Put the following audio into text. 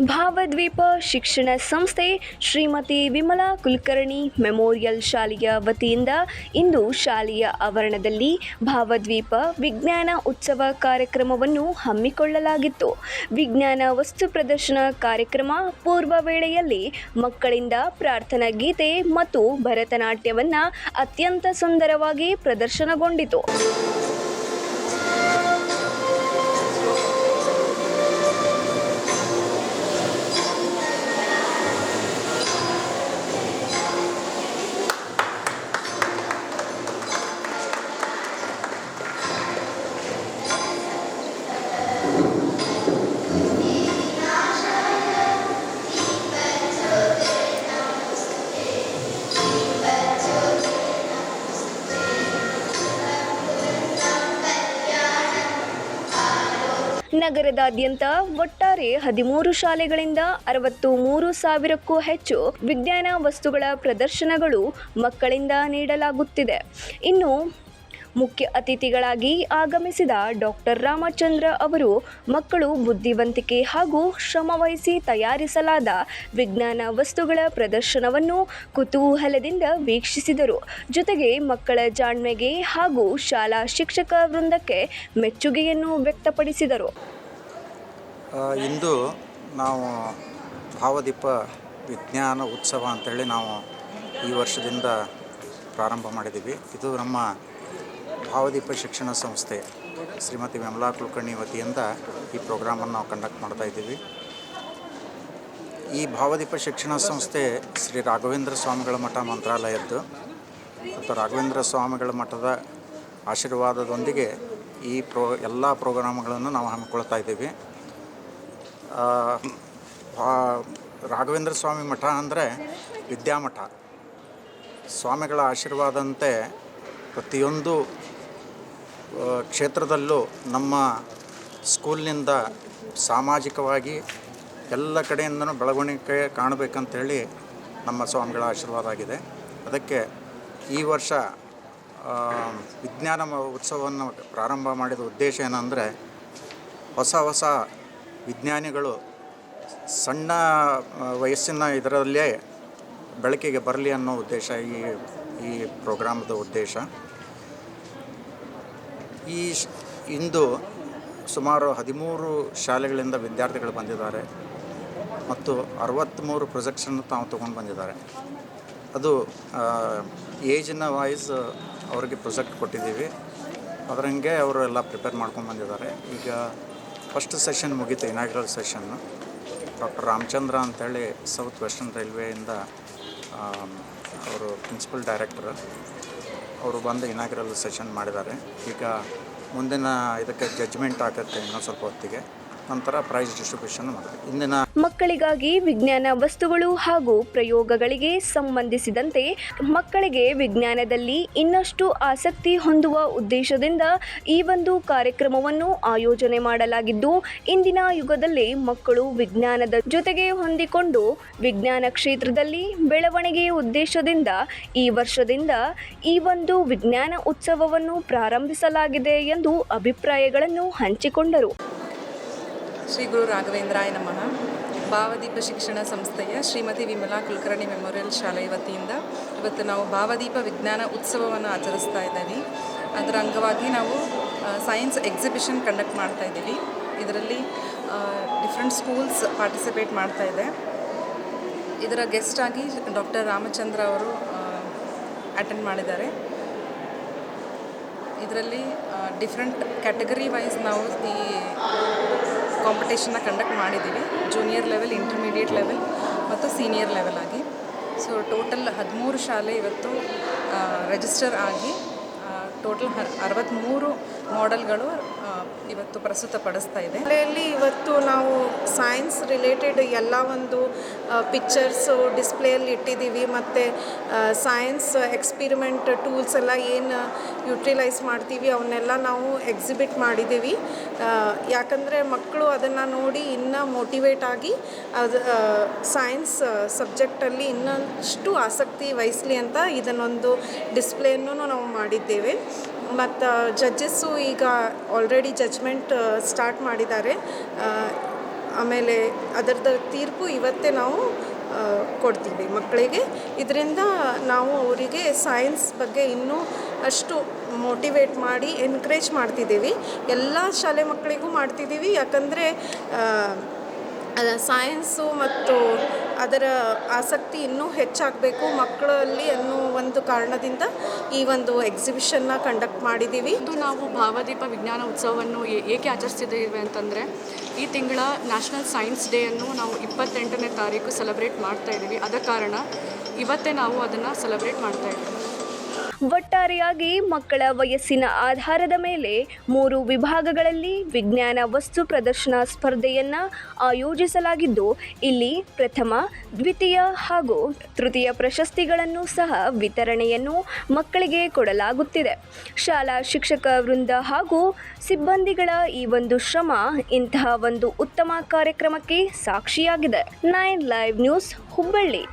ಭಾವದ್ವೀಪ ಶಿಕ್ಷಣ ಸಂಸ್ಥೆ ಶ್ರೀಮತಿ ವಿಮಲಾ ಕುಲಕರ್ಣಿ ಮೆಮೋರಿಯಲ್ ಶಾಲೆಯ ವತಿಯಿಂದ ಇಂದು ಶಾಲೆಯ ಆವರಣದಲ್ಲಿ ಭಾವದ್ವೀಪ ವಿಜ್ಞಾನ ಉತ್ಸವ ಕಾರ್ಯಕ್ರಮವನ್ನು ಹಮ್ಮಿಕೊಳ್ಳಲಾಗಿತ್ತು. ವಿಜ್ಞಾನ ವಸ್ತು ಪ್ರದರ್ಶನ ಕಾರ್ಯಕ್ರಮ ಪೂರ್ವ ವೇಳೆಯಲ್ಲಿ ಮಕ್ಕಳಿಂದ ಪ್ರಾರ್ಥನಾ ಗೀತೆ ಮತ್ತು ಭರತನಾಟ್ಯವನ್ನು ಅತ್ಯಂತ ಸುಂದರವಾಗಿ ಪ್ರದರ್ಶನಗೊಂಡಿತು. ನಗರದಾದ್ಯಂತ ಒಟ್ಟಾರೆ ಹದಿಮೂರು ಶಾಲೆಗಳಿಂದ ಅರವತ್ತು ಮೂರು ಸಾವಿರಕ್ಕೂ ಹೆಚ್ಚು ವಿಜ್ಞಾನ ವಸ್ತುಗಳ ಪ್ರದರ್ಶನಗಳು ಮಕ್ಕಳಿಂದ ನೀಡಲಾಗುತ್ತಿದೆ. ಇನ್ನು ಮುಖ್ಯ ಅತಿಥಿಗಳಾಗಿ ಆಗಮಿಸಿದ ಡಾಕ್ಟರ್ ರಾಮಚಂದ್ರ ಅವರು ಮಕ್ಕಳು ಬುದ್ಧಿವಂತಿಕೆ ಹಾಗೂ ಶ್ರಮವಹಿಸಿ ತಯಾರಿಸಲಾದ ವಿಜ್ಞಾನ ವಸ್ತುಗಳ ಪ್ರದರ್ಶನವನ್ನು ಕುತೂಹಲದಿಂದ ವೀಕ್ಷಿಸಿದರು. ಜೊತೆಗೆ ಮಕ್ಕಳ ಜಾಣ್ಮೆಗೆ ಹಾಗೂ ಶಾಲಾ ಶಿಕ್ಷಕ ವೃಂದಕ್ಕೆ ಮೆಚ್ಚುಗೆಯನ್ನು ವ್ಯಕ್ತಪಡಿಸಿದರು. ಇಂದು ನಾವು ಭಾವದೀಪ ವಿಜ್ಞಾನ ಉತ್ಸವ ಅಂತೇಳಿ ನಾವು ಈ ವರ್ಷದಿಂದ ಪ್ರಾರಂಭ ಮಾಡಿದ್ದೀವಿ. ಇದು ನಮ್ಮ ಭಾವದೀಪ ಶಿಕ್ಷಣ ಸಂಸ್ಥೆ ಶ್ರೀಮತಿ ವಿಮಲಾ ಕುಲಕರ್ಣಿ ವತಿಯಿಂದ ಈ ಪ್ರೋಗ್ರಾಮನ್ನು ನಾವು ಕಂಡಕ್ಟ್ ಮಾಡ್ತಾ ಇದ್ದೀವಿ. ಈ ಭಾವದೀಪ ಶಿಕ್ಷಣ ಸಂಸ್ಥೆ ಶ್ರೀ ರಾಘವೇಂದ್ರ ಸ್ವಾಮಿಗಳ ಮಠ ಮಂತ್ರಾಲಯದ್ದು. ಮತ್ತು ರಾಘವೇಂದ್ರ ಸ್ವಾಮಿಗಳ ಮಠದ ಆಶೀರ್ವಾದದೊಂದಿಗೆ ಈ ಪ್ರೋ, ಎಲ್ಲ ಪ್ರೋಗ್ರಾಮ್ಗಳನ್ನು ನಾವು ಹಮ್ಮಿಕೊಳ್ತಾ ಇದ್ದೀವಿ. ರಾಘವೇಂದ್ರ ಸ್ವಾಮಿ ಮಠ ಅಂದರೆ ವಿದ್ಯಾಮಠ. ಸ್ವಾಮಿಗಳ ಆಶೀರ್ವಾದಂತೆ ಪ್ರತಿಯೊಂದು ಕ್ಷೇತ್ರದಲ್ಲೂ ನಮ್ಮ ಸ್ಕೂಲ್ನಿಂದ ಸಾಮಾಜಿಕವಾಗಿ ಎಲ್ಲ ಕಡೆಯಿಂದನೂ ಬೆಳವಣಿಗೆ ಕಾಣಬೇಕಂತೇಳಿ ನಮ್ಮ ಸ್ವಾಮಿಗಳ ಆಶೀರ್ವಾದ ಆಗಿದೆ. ಅದಕ್ಕೆ ಈ ವರ್ಷ ವಿಜ್ಞಾನ ಉತ್ಸವವನ್ನು ಪ್ರಾರಂಭ ಮಾಡಿದ ಉದ್ದೇಶ ಏನಂದರೆ ಹೊಸ ಹೊಸ ವಿಜ್ಞಾನಿಗಳು ಸಣ್ಣ ವಯಸ್ಸಿನ ಇದರಲ್ಲೇ ಬೆಳಕಿಗೆ ಬರಲಿ ಅನ್ನೋ ಉದ್ದೇಶ ಈ ಈ ಪ್ರೋಗ್ರಾಮದ ಉದ್ದೇಶ. ಈ ಇಂದು ಸುಮಾರು ಹದಿಮೂರು ಶಾಲೆಗಳಿಂದ ವಿದ್ಯಾರ್ಥಿಗಳು ಬಂದಿದ್ದಾರೆ ಮತ್ತು ಅರವತ್ತ್ಮೂರು ಪ್ರೊಜೆಕ್ಟ್ಸನ್ನು ತಾವು ತೊಗೊಂಡು ಬಂದಿದ್ದಾರೆ. ಅದು ಏಜಿನ ವಾಯ್ಸ್ ಅವರಿಗೆ ಪ್ರೊಜೆಕ್ಟ್ ಕೊಟ್ಟಿದ್ದೀವಿ. ಅದರಂಗೆ ಅವರು ಎಲ್ಲ ಪ್ರಿಪೇರ್ ಮಾಡ್ಕೊಂಡು ಬಂದಿದ್ದಾರೆ. ಈಗ ಫಸ್ಟ್ ಸೆಷನ್ ಮುಗೀತು ಇನಾಗ್ರಲ್ ಸೆಷನ್ನು ಡಾಕ್ಟರ್ ರಾಮಚಂದ್ರ ಅಂತೇಳಿ ಸೌತ್ ವೆಸ್ಟರ್ನ್ ರೈಲ್ವೆಯಿಂದ ಅವರು ಪ್ರಿನ್ಸಿಪಲ್ ಡೈರೆಕ್ಟರ್. ಅವರು ಬಂದು ಇನಾಗ್ರಲ್ ಸೆಷನ್ ಮಾಡಿದ್ದಾರೆ. ಈಗ ಮುಂದಿನ ಇದಕ್ಕೆ ಜಡ್ಜ್ಮೆಂಟ್ ಆಗುತ್ತೆ ಇನ್ನೊಂದು ಸ್ವಲ್ಪ ಹೊತ್ತಿಗೆ. ನಂತರ ಪ್ರೈಸ್ ಡಿಸ್ಟ್ರಿಬ್ಯೂಷನ್ ಮಾಡಬೇಕು. ಇಂದಿನ ಮಕ್ಕಳಿಗಾಗಿ ವಿಜ್ಞಾನ ವಸ್ತುಗಳು ಹಾಗೂ ಪ್ರಯೋಗಗಳಿಗೆ ಸಂಬಂಧಿಸಿದಂತೆ ಮಕ್ಕಳಿಗೆ ವಿಜ್ಞಾನದಲ್ಲಿ ಇನ್ನಷ್ಟು ಆಸಕ್ತಿ ಹೊಂದುವ ಉದ್ದೇಶದಿಂದ ಈ ಒಂದು ಕಾರ್ಯಕ್ರಮವನ್ನು ಆಯೋಜನೆ ಮಾಡಲಾಗಿದ್ದು, ಇಂದಿನ ಯುಗದಲ್ಲಿ ಮಕ್ಕಳು ವಿಜ್ಞಾನದ ಜೊತೆಗೆ ಹೊಂದಿಕೊಂಡು ವಿಜ್ಞಾನ ಕ್ಷೇತ್ರದಲ್ಲಿ ಬೆಳವಣಿಗೆಯ ಉದ್ದೇಶದಿಂದ ಈ ವರ್ಷದಿಂದ ಈ ಒಂದು ವಿಜ್ಞಾನ ಉತ್ಸವವನ್ನು ಪ್ರಾರಂಭಿಸಲಾಗಿದೆ ಎಂದು ಅಭಿಪ್ರಾಯಗಳನ್ನು ಹಂಚಿಕೊಂಡರು. ಶ್ರೀ ಗುರು ರಾಘವೇಂದ್ರಾಯ ನಮಃ. ಭಾವದೀಪ ಶಿಕ್ಷಣ ಸಂಸ್ಥೆಯ ಶ್ರೀಮತಿ ವಿಮಲಾ ಕುಲಕರ್ಣಿ ಮೆಮೋರಿಯಲ್ ಶಾಲೆಯ ವತಿಯಿಂದ ಇವತ್ತು ನಾವು ಭಾವದೀಪ ವಿಜ್ಞಾನ ಉತ್ಸವವನ್ನು ಆಚರಿಸ್ತಾ ಇದ್ದೀವಿ. ಅದರ ಅಂಗವಾಗಿ ನಾವು ಸೈನ್ಸ್ ಎಕ್ಸಿಬಿಷನ್ ಕಂಡಕ್ಟ್ ಮಾಡ್ತಾ ಇದ್ದೀವಿ. ಇದರಲ್ಲಿ ಡಿಫ್ರೆಂಟ್ ಸ್ಕೂಲ್ಸ್ ಪಾರ್ಟಿಸಿಪೇಟ್ ಮಾಡ್ತಾ ಇದೆ. ಇದರ ಗೆಸ್ಟ್ ಆಗಿ ಡಾಕ್ಟರ್ ರಾಮಚಂದ್ರ ಅವರು ಅಟೆಂಡ್ ಮಾಡಿದ್ದಾರೆ. ಇದರಲ್ಲಿ ಡಿಫ್ರೆಂಟ್ ಕ್ಯಾಟಗರಿ ವೈಸ್ ನಾವು ಈ ಕಾಂಪಿಟೇಷನ್ನ ಕಂಡಕ್ಟ್ ಮಾಡಿದ್ದೀವಿ ಜೂನಿಯರ್ ಲೆವೆಲ್ ಇಂಟರ್ಮೀಡಿಯೇಟ್ ಲೆವೆಲ್ ಮತ್ತು ಸೀನಿಯರ್ ಲೆವೆಲ್ ಆಗಿ. ಸೊ ಟೋಟಲ್ ಹದಿಮೂರು ಶಾಲೆ ಇವತ್ತು ರಿಜಿಸ್ಟರ್ ಆಗಿ ಟೋಟಲ್ ಹ ಅರವತ್ತ್ಮೂರು ಮಾಡೆಲ್ಗಳು ಇವತ್ತು ಪ್ರಸ್ತುತಪಡಿಸ್ತಾ ಇದೆ. ಶಾಲೆಯಲ್ಲಿ ಇವತ್ತು ನಾವು ಸೈನ್ಸ್ ರಿಲೇಟೆಡ್ ಎಲ್ಲ ಒಂದು ಪಿಕ್ಚರ್ಸು ಡಿಸ್ಪ್ಲೇಯಲ್ಲಿ ಇಟ್ಟಿದ್ದೀವಿ. ಮತ್ತು ಸೈನ್ಸ್ ಎಕ್ಸ್ಪಿರಿಮೆಂಟ್ ಟೂಲ್ಸ್ ಎಲ್ಲ ಏನು ಯುಟಿಲೈಸ್ ಮಾಡ್ತೀವಿ ಅವನ್ನೆಲ್ಲ ನಾವು ಎಕ್ಸಿಬಿಟ್ ಮಾಡಿದ್ದೀವಿ. ಯಾಕಂದರೆ ಮಕ್ಕಳು ಅದನ್ನು ನೋಡಿ ಇನ್ನೂ ಮೋಟಿವೇಟ್ ಆಗಿ ಅದು ಸೈನ್ಸ್ ಸಬ್ಜೆಕ್ಟಲ್ಲಿ ಇನ್ನಷ್ಟು ಆಸಕ್ತಿ ವಹಿಸಲಿ ಅಂತ ಇದನ್ನೊಂದು ಡಿಸ್ಪ್ಲೇಯನ್ನು ನಾವು ಮಾಡಿದ್ದೇವೆ. ಮತ್ತು ಜಡ್ಜಸ್ಸು ಈಗ ಆಲ್ರೆಡಿ ಜಜ್ಮೆಂಟ್ ಸ್ಟಾರ್ಟ್ ಮಾಡಿದ್ದಾರೆ. ಆಮೇಲೆ ಅದರದ ತೀರ್ಪು ಇವತ್ತೇ ನಾವು ಕೊಡ್ತೀವಿ ಮಕ್ಕಳಿಗೆ. ಇದರಿಂದ ನಾವು ಅವರಿಗೆ ಸೈನ್ಸ್ ಬಗ್ಗೆ ಇನ್ನೂ ಅಷ್ಟು ಮೋಟಿವೇಟ್ ಮಾಡಿ ಎನ್ಕರೇಜ್ ಮಾಡ್ತಿದ್ದೀವಿ. ಎಲ್ಲ ಶಾಲೆ ಮಕ್ಕಳಿಗೂ ಮಾಡ್ತಿದ್ದೀವಿ. ಯಾಕಂದರೆ ಸೈನ್ಸು ಮತ್ತು ಅದರ ಆಸಕ್ತಿ ಇನ್ನೂ ಹೆಚ್ಚಾಗಬೇಕು ಮಕ್ಕಳಲ್ಲಿ ಅನ್ನೋ ಒಂದು ಕಾರಣದಿಂದ ಈ ಒಂದು ಎಕ್ಸಿಬಿಷನ್ನ ಕಂಡಕ್ಟ್ ಮಾಡಿದ್ದೀವಿ ಇದು ನಾವು ಭಾವದೀಪ ವಿಜ್ಞಾನ ಉತ್ಸವವನ್ನು ಏಕೆ ಆಚರಿಸ್ತಿದ್ದೇವೆ ಅಂತಂದರೆ ಈ ತಿಂಗಳ ನ್ಯಾಷನಲ್ ಸೈನ್ಸ್ ಡೇಯನ್ನು ನಾವು ಇಪ್ಪತ್ತೆಂಟನೇ ತಾರೀಕು ಸೆಲೆಬ್ರೇಟ್ ಮಾಡ್ತಾ ಇದ್ದೀವಿ. ಅದ ಕಾರಣ ಇವತ್ತೇ ನಾವು ಅದನ್ನು ಸೆಲೆಬ್ರೇಟ್ ಮಾಡ್ತಾ ಇದ್ದೀವಿ. ಒಟ್ಟಾರೆಯಾಗಿ ಮಕ್ಕಳ ವಯಸ್ಸಿನ ಆಧಾರದ ಮೇಲೆ ಮೂರು ವಿಭಾಗಗಳಲ್ಲಿ ವಿಜ್ಞಾನ ವಸ್ತು ಪ್ರದರ್ಶನ ಸ್ಪರ್ಧೆಯನ್ನು ಆಯೋಜಿಸಲಾಗಿದ್ದು, ಇಲ್ಲಿ ಪ್ರಥಮ, ದ್ವಿತೀಯ ಹಾಗೂ ತೃತೀಯ ಪ್ರಶಸ್ತಿಗಳನ್ನು ಸಹ ವಿತರಣೆಯನ್ನು ಮಕ್ಕಳಿಗೆ ಕೊಡಲಾಗುತ್ತಿದೆ. ಶಾಲಾ ಶಿಕ್ಷಕ ವೃಂದ ಹಾಗೂ ಸಿಬ್ಬಂದಿಗಳ ಈ ಒಂದು ಶ್ರಮ ಇಂತಹ ಒಂದು ಉತ್ತಮ ಕಾರ್ಯಕ್ರಮಕ್ಕೆ ಸಾಕ್ಷಿಯಾಗಿದೆ. Nine live news Hubballi.